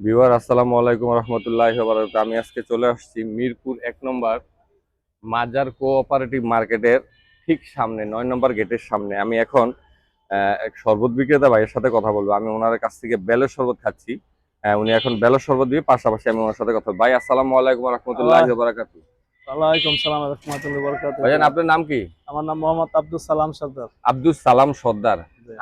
Viewer আসসালামু আলাইকুম রহমতুল্লাহ। আমি আজকে চলে আসছি মিরপুর এক নম্বর মাজার কোঅপারেটিভ মার্কেটের ঠিক সামনে নয় নম্বর গেটের সামনে। আমি এখন এক শরবত বিক্রেতা ভাইয়ের সাথে কথা বলব। আমি ওনার কাছ থেকে বেলের শরবত খাচ্ছি। আহ, উনি এখন বেলের শরবত দিয়ে পাশাপাশি আমি ওনার সাথে কথা ভাই আসসালামু আলাইকুম রহমতুল্লাহ বারাকাতু ওয়ালাইকুম সালাম রহমতুল্লাহ বরকাত ভাইজান আপনার নাম কি? আমার নাম মোহাম্মদ আব্দুল সালাম সর্দার। আব্দুল সালাম সর্দার।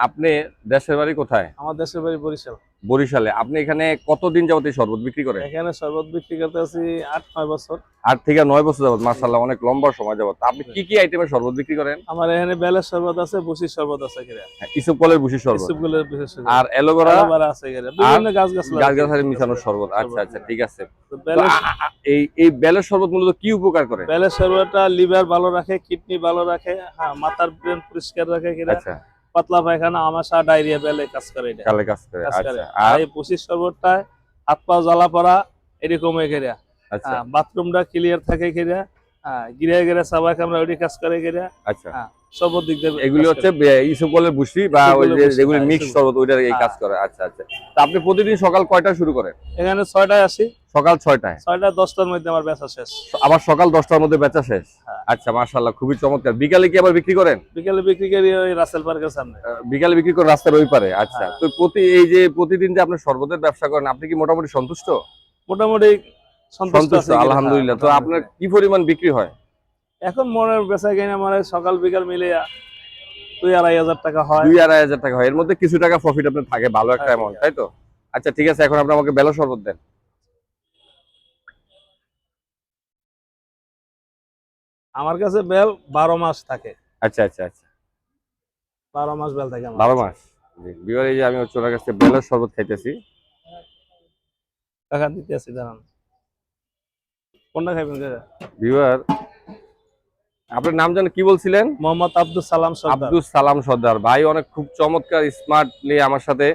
আপনি দেশের বাড়ি কোথায়? আমার দেশের বাড়ি বরিশাল। বরিশালে। আপনি এখানে কতদিন যাবত এই শরবত বিক্রি করেন? এখানে শরবত বিক্রি করতে আছি আট নয় বছর। আট থেকে নয় বছর যাবত মার্শাল্লাহ অনেক লম্বা সময় যাবত। আপনি কি কি আইটেমের শরবত বিক্রি করেন? আমার এখানে বেলের শরবত আছে বসির শরবত আছে এখানে। ইসুপ কলের বুসি শরবত। ইসুপগুলোর বিশেষ করে। আর এলোভেরা অ্যালোভেরা আছে বিভিন্ন গাছ গাছ গাছ গাছালি মিশানো শরবত। আচ্ছা আচ্ছা ঠিক আছে। এই এই বেলের শরবত মূলত কি উপকার করে? বেলের শরবতটা লিভার ভালো রাখে কিডনি ভালো রাখে হ্যাঁ মাথার ব্রেন পরিষ্কার রাখে কিনা আচ্ছা। পাতলা পায়খানা আমাশা ডায়রিয়া বেলে কাজ করে এটা। কালে কাজ করে করে। আচ্ছা আর এই বসির শরবতটা হাত পা জ্বালা পড়া এরকম এখানে আচ্ছা। হ্যাঁ, বাথরুমটা ক্লিয়ার থাকে কিনা হ্যাঁ গিরে গিরে সাবাই আমরা ওইটি কাজ করে আচ্ছা। হ্যাঁ, সব দিক দিয়ে এগুলি হচ্ছে বে- ইসুপ কলের বুসি বা ওই যে যেগুলি হ্যাঁ, মিক্স ওইটার এই হ্যাঁ। কাজ করে আচ্ছা আচ্ছা। তা আপনি প্রতিদিন সকাল কয়টা শুরু করেন? এখানে ছয়টায় আসি। সকাল ছয়টায়? ছয়টা দশটার মধ্যে আমার বেচা শেষ। আবার সকাল দশটার মধ্যে বেচা শেষ। আচ্ছা মার্শাল্লাহ খুবই চমৎকার। বিকালে কি আবার বিক্রি করেন? বিকেলে বিক্রি করি ওই রাসেল পার্কের সামনে। বিকালে বিক্রি করেন রাস্তার ওই পারে আচ্ছা। তো প্রতি এই যে প্রতিদিন যে আপনি শরবতের ব্যবসা করেন আপনি কি মোটামুটি সন্তুষ্ট? মোটামুটি সন্তুষ্ট আলহামদুলিল্লাহ। তো আপনার কি পরিমাণ বিক্রি হয়? এখন মনে বেচা কিনা মানে সকাল বিকাল মিলে দুই আড়াই হাজার টাকা হয়। দুই আড়াই হাজার টাকা হয়। এর মধ্যে কিছু টাকা প্রফিট আপনার থাকে ভালো একটা অ্যামাউন্ট তাই তো? আচ্ছা ঠিক আছে এখন আপনি আমাকে বেলা শরবত দেন। আমার কাছে বেল বারো মাস থাকে। আচ্ছা আচ্ছা আচ্ছা। বারো মাস বেল থাকে বারো মাস? বিবার এই যে আমি ওনার কাছে বেলের শরবত খাইতেছি। টাকা দিতে আছি দাঁড়ান। কোনটা কাকা? বিবার আপনার নাম যেন কি বলছিলেন? মোহাম্মদ আব্দুল সালাম আব্দুল সালাম সর্দার। ভাই অনেক খুব চমৎকার স্মার্টলি আমার সাথে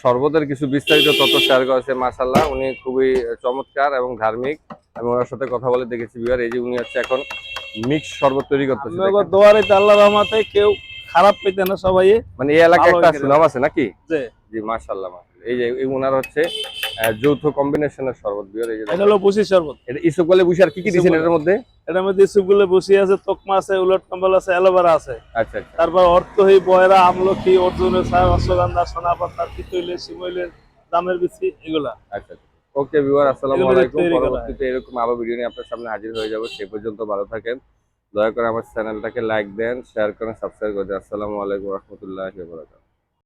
শরবতের কিছু বিস্তারিত তথ্য শেয়ার করেছে মাসাল্লাহ উনি খুবই চমৎকার এবং ধার্মিক আমি ওনার সাথে কথা বলে দেখেছি বিহার এই যে উনি হচ্ছে এখন মিক্স শরবত তৈরি করতেছে। দোয়ারিতে আল্লাহ রহমাতে কেউ খারাপ পেতে না সবাই। মানে এই এলাকায় একটা সুনাম আছে নাকি? জি। জি এই যে ওনার হচ্ছে যৌথ কম্বিনেশনের শরবত বিহার এই যে এটা হলো বসি শরবত। এটা বুঝি আর কি কি দিয়েছেন ইসবগোল। এটার মধ্যে? এটার মধ্যে বসি আছে তোকমা আছে উলট কম্বল আছে অ্যালোভেরা আছে। আচ্ছা আচ্ছা। তারপর অর্থহী বয়রা আমলকি অর্জুনের ছায়া অশ্বগন্ধা সোনাপাতা শিমইলের দামের বিচি এগুলা। আচ্ছা ওকে ভিউয়ার আসসালামু আলাইকুম। পরবর্তীতে এরকম আরও ভিডিও নিয়ে আপনার সামনে হাজির হয়ে যাব সে পর্যন্ত ভালো থাকেন। দয়া করে আমার চ্যানেলটাকে লাইক দেন শেয়ার করেন সাবস্ক্রাইব করে আসসালামু আলাইকুম রহমতুল্লাহ